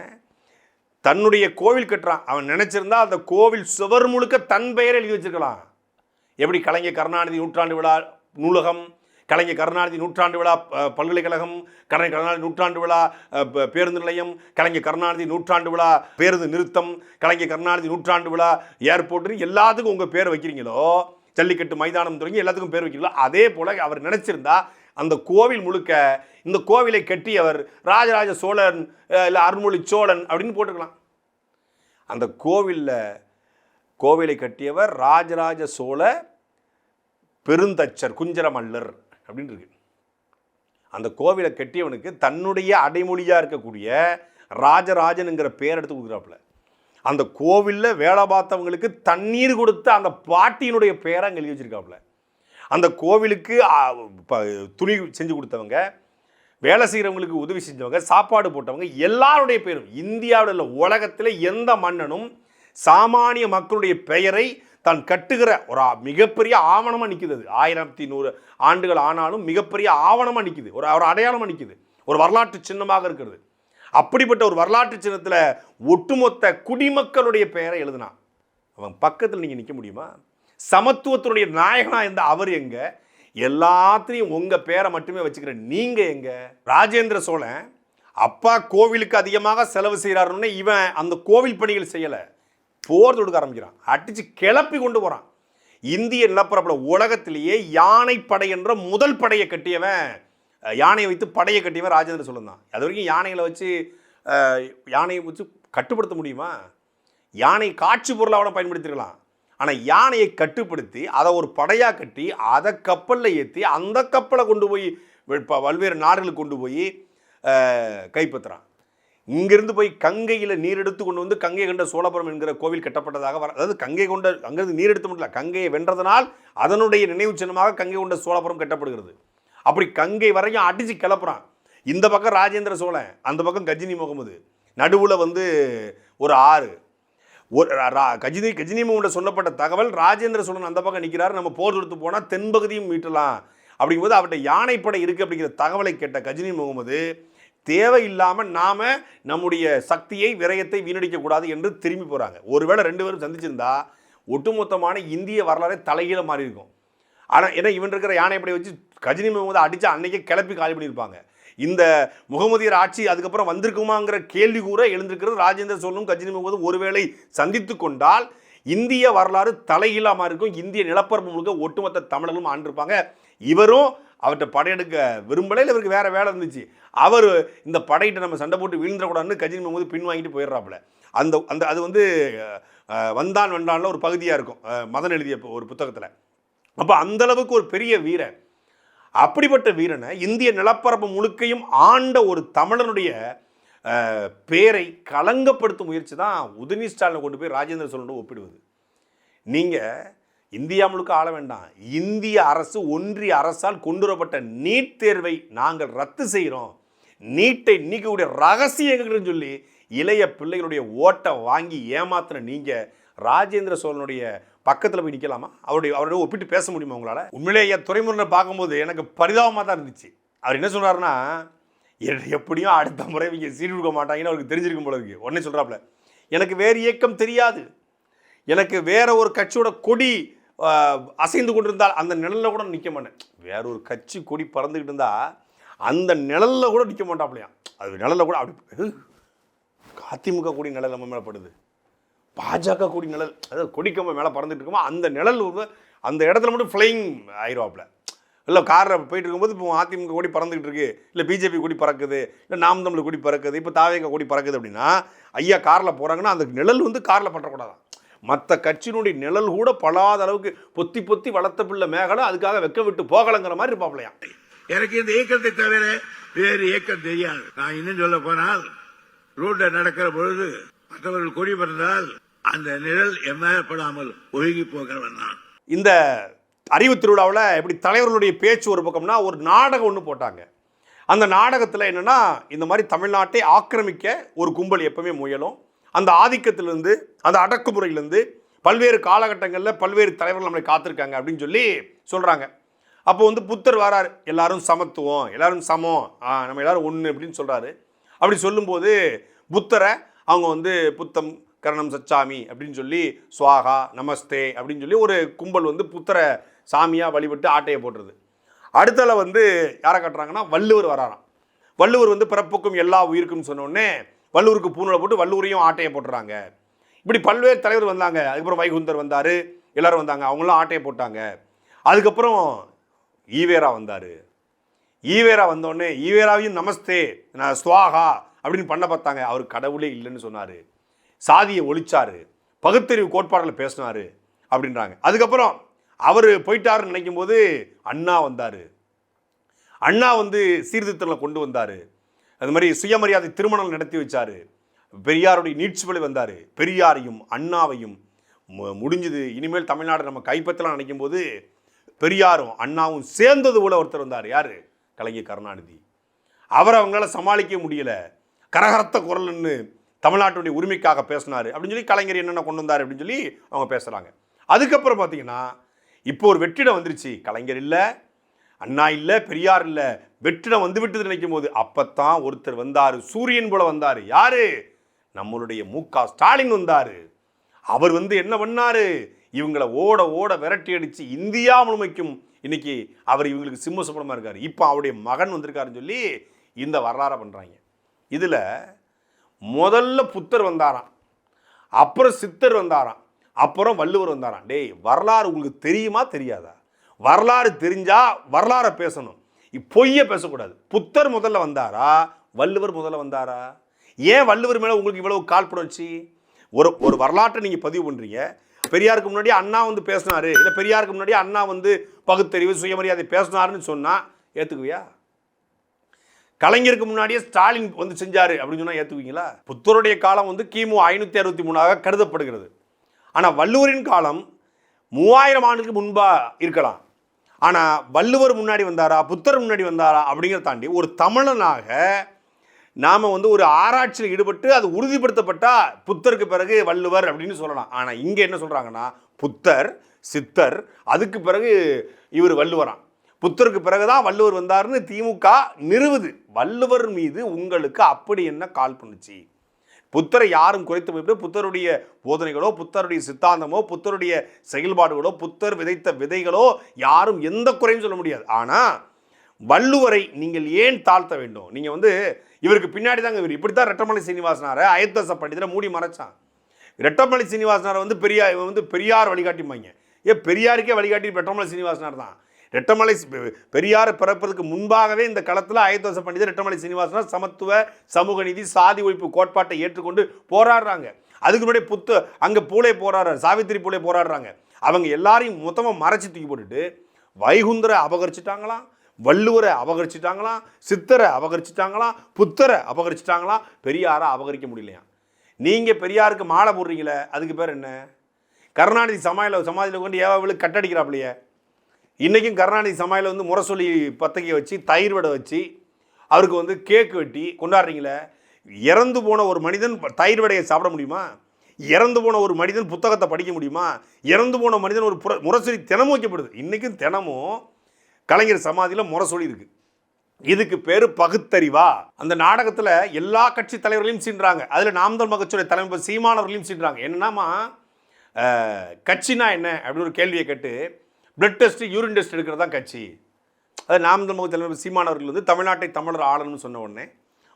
தன்னுடைய கோவில் கட்டுறான் அவன் நினச்சிருந்தா அந்த கோவில் சுவர் முழுக்க தன் பெயரை எழுதி வச்சிருக்கலாம். எப்படி? கலைஞர் கருணாநிதி நூற்றாண்டு விழா நூலகம் கலைஞர் கருணாநிதி நூற்றாண்டு விழா பல்கலைக்கழகம் கலைஞர் கருணாநிதி நூற்றாண்டு விழா பேருந்து நிலையம் கலைஞர் கருணாநிதி நூற்றாண்டு விழா பேருந்து நிறுத்தம் கலைஞர் கருணாநிதி நூற்றாண்டு விழா ஏர்போர்ட்னு எல்லாத்துக்கும் உங்கள் பேர் வைக்கிறீங்களோ ஜல்லிக்கட்டு மைதானம் தொடங்கி எல்லாத்துக்கும் பேர் வைக்கல அதே போல் அவர் நினச்சிருந்தா அந்த கோவில் முழுக்க இந்த கோவிலை கட்டியவர் ராஜராஜ சோழன் இல்லை அருள்மொழி சோழன் அப்படின்னு போட்டுக்கலாம். அந்த கோவிலில் கோவிலை கட்டியவர் ராஜராஜ சோழ பெருந்தச்சர் குஞ்சரமல்லர் அப்படின்னு இருக்கு. அந்த கோவிலை கட்டியவனுக்கு தன்னுடைய அடைமொழியாக இருக்கக்கூடிய ராஜராஜனுங்கிற பேர் எடுத்து கொடுக்குறாப்புல. அந்த கோவிலில் வேலை பார்த்தவங்களுக்கு தண்ணீர் கொடுத்த அந்த பாட்டியினுடைய பேரை அங்கே எழுதி வச்சிருக்காப்புல. அந்த கோவிலுக்கு துணி செஞ்சு கொடுத்தவங்க வேலை செய்கிறவங்களுக்கு உதவி செஞ்சவங்க சாப்பாடு போட்டவங்க எல்லாருடைய பேரும் இந்தியாவில் உள்ள உலகத்தில் எந்த மன்னனும் சாமானிய மக்களுடைய பெயரை தான் கட்டுகிற ஒரு மிகப்பெரிய ஆவணமாக நிற்குது அது. ஆயிரத்தி நூறு ஆண்டுகள் ஆனாலும் மிகப்பெரிய ஆவணமாக நிற்குது ஒரு ஒரு அடையாளமாக நிற்குது ஒரு வரலாற்று சின்னமாக இருக்கிறது. அப்படிப்பட்ட ஒரு வரலாற்று சின்னத்தில் ஒட்டுமொத்த குடிமக்களுடைய பெயரை எழுதினான் அவன் பக்கத்தில் நீங்கள் நிற்க முடியுமா? சமத்துவத்தினுடைய நாயகனாக இருந்த அவர் எங்கே? எல்லாத்திலையும் உங்கள் பேரை மட்டுமே வச்சுக்கிற நீங்கள் எங்கே? ராஜேந்திர சோழன் அப்பா கோவிலுக்கு அதிகமாக செலவு செய்கிறாருன்னு இவன் அந்த கோவில் பணிகள் செய்யலை. போர் தொடுக்க ஆரம்பிக்கிறான். அடிச்சு கிளப்பி கொண்டு போகிறான் இந்திய நிலப்பரப்பில் உலகத்திலேயே யானைப்படை என்ற முதல் படையை கட்டியவன் யானையை வைத்து படையை கட்டியவன் ராஜேந்திர சோழன் தான் அது வரைக்கும் யானைகளை வச்சு யானையை வச்சு கட்டுப்படுத்த முடியுமா? யானை காட்சி பொருளாக பயன்படுத்திருக்கலாம். ஆனால் யானையை கட்டுப்படுத்தி அதை ஒரு படையாக கட்டி அதை கப்பலில் ஏற்றி அந்த கப்பலை கொண்டு போய் ப- பல்வேறு நாடுகளுக்கு கொண்டு போய் கைப்பற்றுறான். இங்கிருந்து போய் கங்கையில் நீர் எடுத்து கொண்டு வந்து கங்கை கொண்ட சோழபுரம் என்கிற கோவில் கட்டப்பட்டதாக வர அதாவது கங்கை கொண்ட அங்கிருந்து நீர் எடுத்து மட்டும் இல்லை கங்கையை வென்றதனால் அதனுடைய நினைவு சின்னமாக கங்கை கொண்ட சோழபுரம் கட்டப்படுகிறது. அப்படி கங்கை வரையும் அடிச்சு கிளப்புறான். இந்த பக்கம் ராஜேந்திர சோழன் அந்த பக்கம் கஜினி முகமது. நடுவில் வந்து ஒரு ஆறு. ஒரு கஜினி கஜினி முகமது சொல்லப்பட்ட தகவல் ராஜேந்திர சோழன் அந்த பக்கம் நிற்கிறார் நம்ம போர் தொடுத்து போனால் தென்பகுதியும் மீட்டலாம். அப்படிங்கும்போது அவர்கிட்ட யானைப்படை இருக்குது அப்படிங்கிற தகவலை கேட்ட கஜினி முகமது தேவையில்லாமல் நாம் நம்முடைய சக்தியை விரயத்தை வீணடிக்கக்கூடாது என்று திரும்பி போகிறாங்க ஒருவேளை ரெண்டு பேரும் சந்திச்சிருந்தா ஒட்டுமொத்தமான இந்திய வரலாறு தலைகீழ மாறி இருக்கும் ஆனால் ஏன்னா இவன் இருக்கிற யானைப்படை வச்சு கஜினி முகமது அடித்து அன்னைக்கே கிளப்பி காலி பண்ணியிருப்பாங்க. இந்த முகமதியர் ஆட்சி அதுக்கப்புறம் வந்திருக்குமாங்கிற கேள்வி கூட எழுந்திருக்கிறது ராஜேந்திர சோழனும் கஜினி முகமது ஒருவேளை சந்தித்து கொண்டால் இந்திய வரலாறு தலையில்லாமல் இருக்கும். இந்திய நிலப்பரப்பு முழுக்க ஒட்டுமொத்த தமிழர்களும் ஆண்டிருப்பாங்க. இவரும் அவர்கிட்ட படையெடுக்க விரும்பல இல்லை இவருக்கு வேறு வேலை இருந்துச்சு. அவர் இந்த படையிட்ட நம்ம சண்டை போட்டு வீழ்ந்துடக்கூடாதுன்னு கஜினி முகமது பின் வாங்கிட்டு போயிடுறாப்புல. அந்த அந்த அது வந்து வந்தான் வென்றான்ல ஒரு பகுதியாக இருக்கும். மதன் எழுதிய ஒரு புத்தகத்தில். அப்போ அந்த அளவுக்கு ஒரு பெரிய வீரன் அப்படிப்பட்ட வீரனை இந்திய நிலப்பரப்பு முழுக்கையும் ஆண்ட ஒரு தமிழனுடைய பேரை கலங்கப்படுத்தும் முயற்சி தான் உதயநிதி ஸ்டாலினை கொண்டு போய் ராஜேந்திர சோழனோட ஒப்பிடுவது. நீங்கள் இந்தியா முழுக்க ஆள வேண்டாம். இந்திய அரசு ஒன்றிய அரசால் கொண்டு வரப்பட்ட நீட் தேர்வை நாங்கள் ரத்து செய்கிறோம். நீட்டை நீக்கக்கூடிய ரகசியங்கள்னு சொல்லி இளைய பிள்ளைகளுடைய ஓட்டை வாங்கி ஏமாத்தின நீங்கள் ராஜேந்திர சோழனுடைய பக்கத்தில் போய் நிற்கலாமா அவருடைய அவருடைய ஒப்பிட்டு பேச முடியுமா உங்களால்? உண்மையிலே துறைமுறை பார்க்கும்போது எனக்கு பரிதாபமாக தான் இருந்துச்சு. அவர் என்ன சொல்கிறாருன்னா எப்படியும் அடுத்த முறை இவங்க சீட் கொடுக்க மாட்டாங்கன்னு அவருக்கு தெரிஞ்சிருக்கும் போல இருக்கு. உடனே சொல்கிறாப்புல எனக்கு வேறு இயக்கம் தெரியாது. எனக்கு வேற ஒரு கட்சியோட கொடி அசைந்து கொண்டிருந்தால் அந்த நிழலில் கூட நிற்க மாட்டேன். வேற ஒரு கட்சி கொடி பறந்துக்கிட்டு இருந்தால் அந்த நிழலில் கூட நிற்க மாட்டாப்லையாம் அது நிழலில் கூட அப்படி அதிமுக கொடி நிழல் நம்ம மேலப்படுது பாஜக கொடி நிழல் அதாவது கொடிக்கம்ப மேலே பறந்துட்டு இருக்குமோ அந்த நிழல் ஒரு அந்த இடத்துல மட்டும் ஃப்ளைங் ஆயிடுவாப்ல இல்லை காரில் போயிட்டு இருக்கும்போது இப்போ அதிமுக கொடி பறந்துக்கிட்டு இருக்கு இல்லை பிஜேபி கொடி பறக்குது இல்லை நாம் தமிழ் கொடி பறக்குது இப்போ தாவேக கொடி பறக்குது அப்படின்னா ஐயா காரில் போகிறாங்கன்னா அந்த நிழல் வந்து காரில் பற்றக்கூடாதான் மற்ற கட்சியினுடைய நிழல் கூட பலாத அளவுக்கு பொத்தி பொத்தி வளர்த்த பிள்ளை மேகலை அதுக்காக வெக்க விட்டு போகலைங்கிற மாதிரி இருப்பாப்லையா எனக்கு இந்த இயக்கத்தை தவிர வேறு இயக்கம் தெரியாது. நான் இன்னும் சொல்ல போனால் ரோட்ல நடக்கிற பொழுது மற்றவர்கள் கொடி பறந்தால் அந்த நிழல் எம்மப்படாமல் ஒழுகி போகிறவன் நான். இந்த அறிவு திருவிழாவில் எப்படி தலைவர்களுடைய பேச்சு ஒரு பக்கம்னா ஒரு நாடகம் ஒன்று போட்டாங்க. அந்த நாடகத்தில் என்னென்னா இந்த மாதிரி தமிழ்நாட்டை ஆக்கிரமிக்க ஒரு கும்பல் எப்பவுமே முயலும். அந்த ஆதிக்கத்திலிருந்து அந்த அடக்குமுறையிலேருந்து பல்வேறு காலகட்டங்களில் பல்வேறு தலைவர்கள் நம்மளை காத்திருக்காங்க அப்படின்னு சொல்லி சொல்கிறாங்க அப்போ வந்து புத்தர் வரார் எல்லாரும் சமத்துவம் எல்லாரும் சமம் நம்ம எல்லாரும் ஒன்று அப்படின்னு சொல்கிறாரு அப்படி சொல்லும்போது புத்தரை அவங்க வந்து புத்தம் கரணம் சச்சாமி அப்படின்னு சொல்லி சுவாகா நமஸ்தே அப்படின்னு சொல்லி ஒரு கும்பல் வந்து புத்தரை சாமியாக வழிபட்டு ஆட்டையை போட்டுருது. அடுத்தல வந்து யாரை கட்டுறாங்கன்னா வள்ளுவர் வராராம். வள்ளுவர் வந்து பிறப்புக்கும் எல்லா உயிருக்கும் சொன்னோடனே வள்ளுவருக்கு பூணூலை போட்டு வள்ளுவரையும் ஆட்டையை போட்டுறாங்க. இப்படி பல்வேறு தலைவர் வந்தாங்க. அதுக்கப்புறம் வைகுந்தர் வந்தார் எல்லோரும் வந்தாங்க. அவங்களும் ஆட்டையை போட்டாங்க. அதுக்கப்புறம் ஈவேரா வந்தார். ஈவேரா வந்தோடனே ஈவேராவையும் நமஸ்தே நான் ஸ்வாகா அப்படின்னு பண்ண பார்த்தாங்க. அவர் கடவுளே இல்லைன்னு சொன்னார். சாதியை ஒழிச்சாரு பகுத்தறிவு கோட்பாடுல பேசினாரு அப்படின்றாங்க. அதுக்கப்புறம் அவர் போயிட்டாருன்னு நினைக்கும் போது அண்ணா வந்தார். அண்ணா வந்து சீர்திருத்தங்களை கொண்டு வந்தார். அது மாதிரி சுயமரியாதை திருமணம் நடத்தி வச்சார். பெரியாருடைய நீட்சிப்பலை வந்தார். பெரியாரையும் அண்ணாவையும் முடிஞ்சது. இனிமேல் தமிழ்நாடு நம்ம கைப்பற்றலாம் நினைக்கும் போது பெரியாரும் அண்ணாவும் சேர்ந்தது போல ஒருத்தர் வந்தார். யார்? கலைஞர் கருணாநிதி. அவரை அவங்களால சமாளிக்க முடியல. கரகரத்த குரல்னு தமிழ்நாட்டுடைய உரிமைக்காக பேசினார். அப்படின்னு சொல்லி கலைஞர் என்னென்ன கொண்டு வந்தார் அப்படின்னு சொல்லி அவங்க பேசுகிறாங்க அதுக்கப்புறம் பார்த்தீங்கன்னா இப்போ ஒரு வெற்றிடம் வந்துருச்சு. கலைஞர் இல்லை அண்ணா இல்லை பெரியார் இல்லை. வெற்றிடம் வந்து விட்டது நினைக்கும் போது அப்பத்தான் ஒருத்தர் வந்தார். சூரியன் போல வந்தார். யாரு? நம்மளுடைய மு க. ஸ்டாலின் வந்தார். அவர் வந்து என்ன பண்ணார்? இவங்களை ஓட ஓட விரட்டி அடித்து இந்தியா முழுமைக்கும் இன்னைக்கு அவர் இவங்களுக்கு சிம்ம சுப்பனமாக இருக்கார். இப்போ அவருடைய மகன் வந்திருக்காருன்னு சொல்லி இந்த வரலாறை பண்ணுறாங்க இதில் முதல்ல புத்தர் வந்தாராம். அப்புறம் சித்தர் வந்தாராம். அப்புறம் வள்ளுவர் வந்தாராம். டேய் வரலாறு உங்களுக்கு தெரியுமா தெரியாதா? வரலாறு தெரிஞ்சால் வரலாறை பேசணும். பொய்யை பேசக்கூடாது. புத்தர் முதல்ல வந்தாரா? வள்ளுவர் முதல்ல வந்தாரா? ஏன் வள்ளுவர் மேலே உங்களுக்கு இவ்வளவு காழ்ப்புணர்ச்சி? ஒரு ஒரு வரலாற்றை நீங்கள் பதிவு பண்ணுறீங்க பெரியாருக்கு முன்னாடி அண்ணா வந்து பேசினாரு. இல்லை பெரியாருக்கு முன்னாடி அண்ணா வந்து பகுத்தறிவு சுயமரியாதை பேசினாருன்னு சொன்னால் ஏற்றுக்குவியா கலைஞருக்கு முன்னாடியே ஸ்டாலின் வந்து செஞ்சாரு அப்படின்னு சொன்னால் ஏத்துக்குவீங்களா புத்தருடைய காலம் வந்து கிமு ஐநூற்றி அறுபத்தி மூணாக கருதப்படுகிறது. ஆனால் வள்ளுவரின் காலம் மூவாயிரம் ஆண்டுக்கு முன்பாக இருக்கலாம். ஆனால் வள்ளுவர் முன்னாடி வந்தாரா? புத்தர் முன்னாடி வந்தாரா? அப்படிங்கிறத தாண்டி ஒரு தமிழனாக நாம் வந்து ஒரு ஆராய்ச்சியில் ஈடுபட்டு அது உறுதிப்படுத்தப்பட்டால் புத்தருக்கு பிறகு வள்ளுவர் அப்படின்னு சொல்லலாம். ஆனால் இங்கே என்ன சொல்கிறாங்கன்னா புத்தர் சித்தர் அதுக்கு பிறகு இவர் வள்ளுவரான் புத்தருக்கு பிறகுதான் வள்ளுவர் வந்தாருன்னு திமுக நிறுவுது. வள்ளுவர் மீது உங்களுக்கு அப்படி என்ன கால் பண்ணுச்சு? புத்தரை யாரும் குறைத்து போய்விட்டு புத்தருடைய போதனைகளோ புத்தருடைய சித்தாந்தமோ புத்தருடைய செயல்பாடுகளோ புத்தர் விதைத்த விதைகளோ யாரும் எந்த குறையும் சொல்ல முடியாது. ஆனால் வள்ளுவரை நீங்கள் ஏன் தாழ்த்த வேண்டும்? நீங்கள் வந்து இவருக்கு பின்னாடி தாங்க இவர். இப்படி தான் ரெட்டமலை சீனிவாசனாரை அயத்தச பண்டிதரை மூடி மறைச்சான். ரெட்டமலை சீனிவாசனாரை வந்து பெரியார் வந்து பெரியார் வழிகாட்டிப்பாங்க ஏன் பெரியாருக்கே வழிகாட்டி ரெட்டமலை சீனிவாசனார் தான். ரெட்டமலை பெரியார் பிறப்பதற்கு முன்பாகவே இந்த களத்தில் அயத்தோச பண்டிதர் ரெட்டமலை சீனிவாசனார் சமத்துவ சமூக நீதி சாதி ஒழிப்பு கோட்பாட்டை ஏற்றுக்கொண்டு போராடுறாங்க. அதுக்கு முன்னாடி புத்த அங்கே பூலே போராடுறாரு சாவித்திரி பூலே போராடுறாங்க. அவங்க எல்லாரையும் மொத்தமாக மறைச்சி தூக்கி போட்டுட்டு வைகுந்தரை அபகரிச்சிட்டாங்களாம் வள்ளுவரை அபகரிச்சிட்டாங்களாம் சித்தரை அபகரிச்சிட்டாங்களாம் புத்தரை அபகரிச்சிட்டாங்களாம் பெரியாரை அபகரிக்க முடியலையா? நீங்கள் பெரியாருக்கு மாலை போடுறீங்களே அதுக்கு பேர் என்ன? கருணாநிதி சமாதியில் சமாதியில் கொண்டு ஏவாவிலுக்கு கட்டடிக்கிறாப்பிலையே இன்றைக்கும் கருணாநிதி சமாதியில் வந்து முரசொலி பத்தகையை வச்சு தயிர் வடை வச்சு அவருக்கு வந்து கேக் வெட்டி கொண்டாடுறீங்களே இறந்து போன ஒரு மனிதன் தயிர் வடையை சாப்பிட முடியுமா? இறந்து போன ஒரு மனிதன் புத்தகத்தை படிக்க முடியுமா? இறந்து போன மனிதன் ஒரு புற முரசொலி தினமும் வைக்கப்படுது. இன்றைக்கும் தினமும் கலைஞர் சமாதியில் முரசொலி இருக்குது இதுக்கு பேர் பகுத்தறிவா. அந்த நாடகத்தில் எல்லா கட்சி தலைவர்களையும் சீன்றாங்க அதில் நாம்தல் மகச்சுடைய தலைமை சீமானவர்களையும் சீன்றாங்க என்னன்னாமா கட்சினா என்ன அப்படின்னு ஒரு கேள்வியை கேட்டு பிளட் டெஸ்ட் யூரின் டெஸ்ட் எடுக்கிறது தான் கட்சி. அது நாம்தல் மக தலைவர் சீமானவர்கள் வந்து தமிழ்நாட்டை தமிழர் ஆளணும்னு சொன்ன உடனே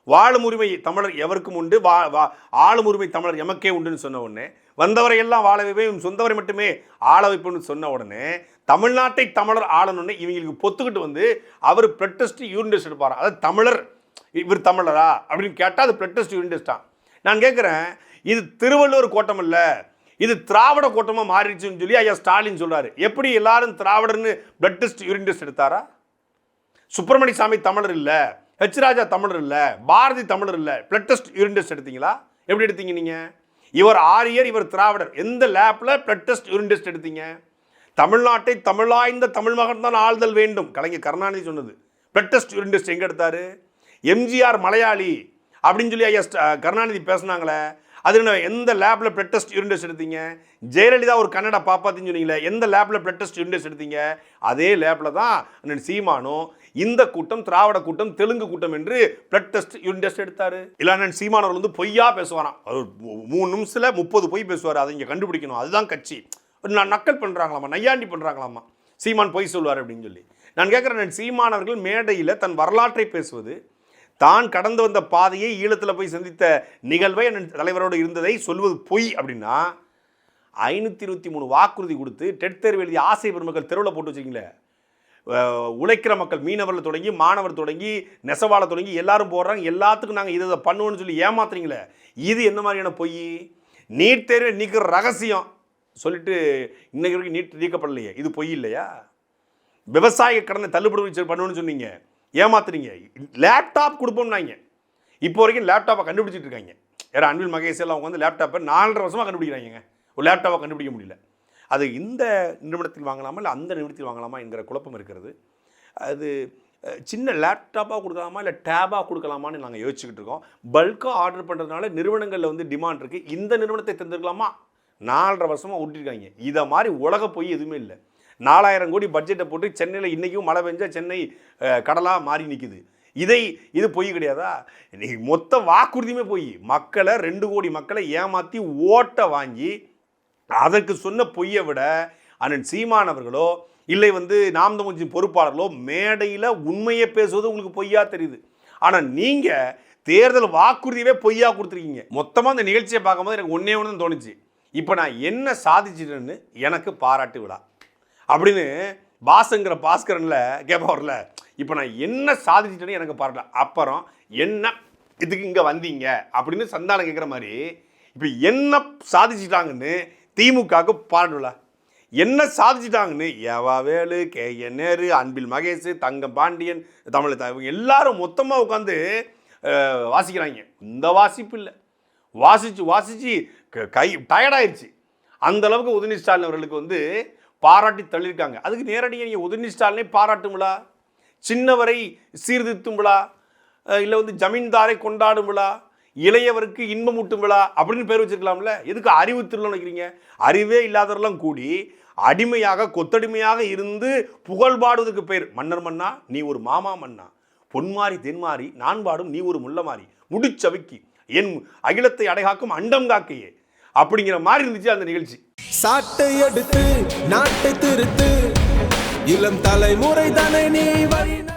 வாழும் உரிமை தமிழர் எவருக்கும் உண்டு வா வா ஆளும் உரிமை தமிழர் எமக்கே உண்டுன்னு சொன்ன உடனே வந்தவரை எல்லாம் வாழ வைப்பேன் சொந்தவரை மட்டுமே ஆள வைப்பேன்னு சொன்ன உடனே தமிழ்நாட்டை தமிழர் ஆளணும்னு இவங்களுக்கு பொத்துக்கிட்டு வந்து அவர் பிளட் டெஸ்ட் யூரின் டெஸ்ட் எடுப்பாரா? அதாவது தமிழர் இவர் தமிழரா? அப்படின்னு கேட்டால் அது பிளட் டெஸ்ட் யூரின் நான் கேட்குறேன் இது திருவள்ளுவர் கோட்டம் இல்லை இது திராவிட கூட்டமாக மாறிடுச்சுன்னு சொல்லி ஐயா ஸ்டாலின் சொல்றாரு. எப்படி எல்லாரும் திராவிடர்னு பிளட் டெஸ்ட் யூரின் டெஸ்ட் எடுத்தாரா? சுப்பிரமணிய சாமி தமிழர் இல்லை ஹெச் ராஜா தமிழர் இல்லை பாரதி தமிழர் இல்லை பிளட் டெஸ்ட் யூரின் டெஸ்ட் எடுத்தீங்களா? எப்படி எடுத்தீங்க நீங்கள் இவர் ஆரியர் இவர் திராவிடர். எந்த லேப்பில் பிளட் டெஸ்ட் யூரின் டெஸ்ட் எடுத்தீங்க? தமிழ்நாட்டை தமிழாய்ந்த தமிழ் மகன் தான் ஆள்தல் வேண்டும். கலைஞர் கருணாநிதி சொன்னது. பிளட் டெஸ்ட் யூரின் டெஸ்ட் எங்கே எடுத்தார்? எம்ஜிஆர் மலையாளி அப்படின்னு சொல்லி ஐயா ஸ்ட- கருணாநிதி பேசுனாங்களே அது என்ன எந்த லேபில் பிளட் டெஸ்ட் யூரின் டெஸ்ட் எடுத்தீங்க? ஜெயலலிதா ஒரு கன்னடா பாப்பாத்தின்னு சொன்னீங்களே எந்த லேபில் பிளட் டெஸ்ட் யூரின் டெஸ்ட் எடுத்தீங்க? அதே லேபில் தான் சீமானும் இந்த கூட்டம் திராவிட கூட்டம் தெலுங்கு கூட்டம் என்று பிளட் டெஸ்ட் யூரின் டெஸ்ட் எடுத்தார். இல்ல அண்ணன் சீமான் வந்து பொய்யா பேசுவாராம். அவர் மூணு நிமிஷத்தில் முப்பது பொய் பேசுவார் அதை இங்கே கண்டுபிடிக்கணும். அதுதான் கட்சி. நான் நக்கல் பண்ணுறாங்களாமா நையாண்டி பண்ணுறாங்களாமா சீமான் பொய் சொல்வார் அப்படின்னு சொல்லி. நான் கேட்குறேன் சீமான் அவர்கள் மேடையில் தன் வரலாற்றை பேசுவது தான் கடந்து வந்த பாதையை ஈழத்தில் போய் சந்தித்த நிகழ்வை என் தலைவரோடு இருந்ததை சொல்வது பொய் அப்படின்னா ஐநூற்றி இருபத்தி மூணு வாக்குறுதி கொடுத்து டெட் தேர்வு எழுதிய ஆசை பெருமக்கள் தெருவில் போட்டு வச்சிங்களே உழைக்கிற மக்கள் மீனவரில் தொடங்கி மாணவர் தொடங்கி நெசவாளர் தொடங்கி எல்லாரும் போடுறாங்க. எல்லாத்துக்கும் நாங்கள் இதை இதை பண்ணுவோம்னு சொல்லி ஏமாத்துறீங்களே. இது என்ன மாதிரியான பொய்? நீட் தேர்வை நீக்கிற ரகசியம். சொல்லிட்டு இன்றைக்கு வரைக்கும் நீட் நீக்கப்படலையே. இது பொய் இல்லையா? விவசாய கடனை தள்ளுபடி வச்சு சொன்னீங்க. ஏமாத்துறீங்க. லேப்டாப் கொடுப்போம்னாங்க. இப்போ வரைக்கும் லேப்டாப்பை கண்டுபிடிச்சிட்டு இருக்காங்க. யாரும் அன்பில் மகேஷ் எல்லாம் அவங்க வந்து லேப்டாப்பை நாலரை வருஷமாக கண்டுபிடிக்கிறாங்க ஒரு லேப்டாப்பை கண்டுபிடிக்க முடியல. அது இந்த நிறுவனத்தில் வாங்கலாமா இல்லை அந்த நிறுவனத்தில் வாங்கலாமா என்கிற குழப்பம் இருக்கிறது. அது சின்ன லேப்டாப்பாக கொடுக்கலாமா இல்லை டேபாக கொடுக்கலாமான்னு நாங்கள் யோசிச்சுக்கிட்டு இருக்கோம். பல்காக ஆர்டர் பண்ணுறதுனால நிறுவனங்களில் வந்து டிமாண்ட் இருக்குது இந்த நிறுவனத்தை தந்துருக்கலாமா? நாலரை வருஷமாக விட்டுருக்காங்க இதை மாதிரி உலக போய் எதுவுமே இல்லை. நாலாயிரம் கோடி பட்ஜெட்டை போட்டு சென்னையில் இன்றைக்கும் மழை பெஞ்சா சென்னை கடலாக மாறி நிற்குது இதை இது பொய் கிடையாதா? இன்னைக்கு மொத்த வாக்குறுதியுமே பொய். மக்களை ரெண்டு கோடி மக்களை ஏமாற்றி ஓட்டை வாங்கி அதற்கு சொன்ன பொய்யை விட அண்ணன் சீமானவர்களோ இல்லை வந்து நாம் தமிழ்ச்சி பொறுப்பாளர்களோ மேடையில் உண்மையை பேசுவது உங்களுக்கு பொய்யா தெரியுது. ஆனால் நீங்கள் தேர்தல் வாக்குறுதியவே பொய்யா கொடுத்துருக்கீங்க. மொத்தமாக அந்த நிகழ்ச்சியை பார்க்கும்போது எனக்கு ஒன்றே ஒன்று தான் தோணுச்சு. இப்போ நான் என்ன சாதிச்சிட்டேன்னு எனக்கு பாராட்டு விழா. அப்படின்னு பாசங்கிற பாஸ்கரனில் கேட்பவர்ல இப்போ நான் என்ன சாதிச்சிட்டேன்னு எனக்கு பாராட்டல அப்புறம் என்ன இதுக்கு இங்கே வந்தீங்க? அப்படின்னு சந்தானம் கேட்குற மாதிரி இப்போ என்ன சாதிச்சிட்டாங்கன்னு திமுகவுக்கு பாடல என்ன சாதிச்சிட்டாங்கன்னு ஏவா வேலு கே. என். நேரு அன்பில் மகேஷ் தங்கம் பாண்டியன் தமிழ் த- இவங்க எல்லாரும் மொத்தமாக உட்காந்து வாசிக்கிறாங்க. இந்த வாசிப்பு இல்லை. வாசித்து வாசித்து க- கை டயர்டாயிருச்சு அந்த அளவுக்கு உதயநிதி ஸ்டாலின் அவர்களுக்கு வந்து பாராட்டி தள்ளியிருக்காங்க. அதுக்கு நேரடியாக நீங்கள் உதயநிதி ஸ்டாலினை பாராட்டுங்களா? சின்னவரை சீர்திருத்தும் விழா இல்லை வந்து ஜமீன்தாரை கொண்டாடும் விழா இளையவருக்கு இன்பமூட்டும் விழா அப்படின்னு பேர் வச்சிருக்கலாம்ல. எதுக்கு அறிவு திருவிழா நினைக்கிறீங்க அறிவே இல்லாதவரெல்லாம் கூடி அடிமையாக கொத்தடிமையாக இருந்து புகழ்பாடுவதற்கு பேர். மன்னர் மன்னா நீ ஒரு மாமா மன்னா. பொன்மாரி தென்மாரி நான் பாடும் நீ ஒரு முள்ளமாரி முடிச்சவிக்கி என் அகிலத்தை அடைகாக்கும் அண்டம் காக்கையே. அப்படிங்கிற மாதிரி இருந்துச்சு அந்த நிகழ்ச்சி. சாட்டை எடுத்து நாட்டை திருத்து இளம் தலைமுறை தானே நீ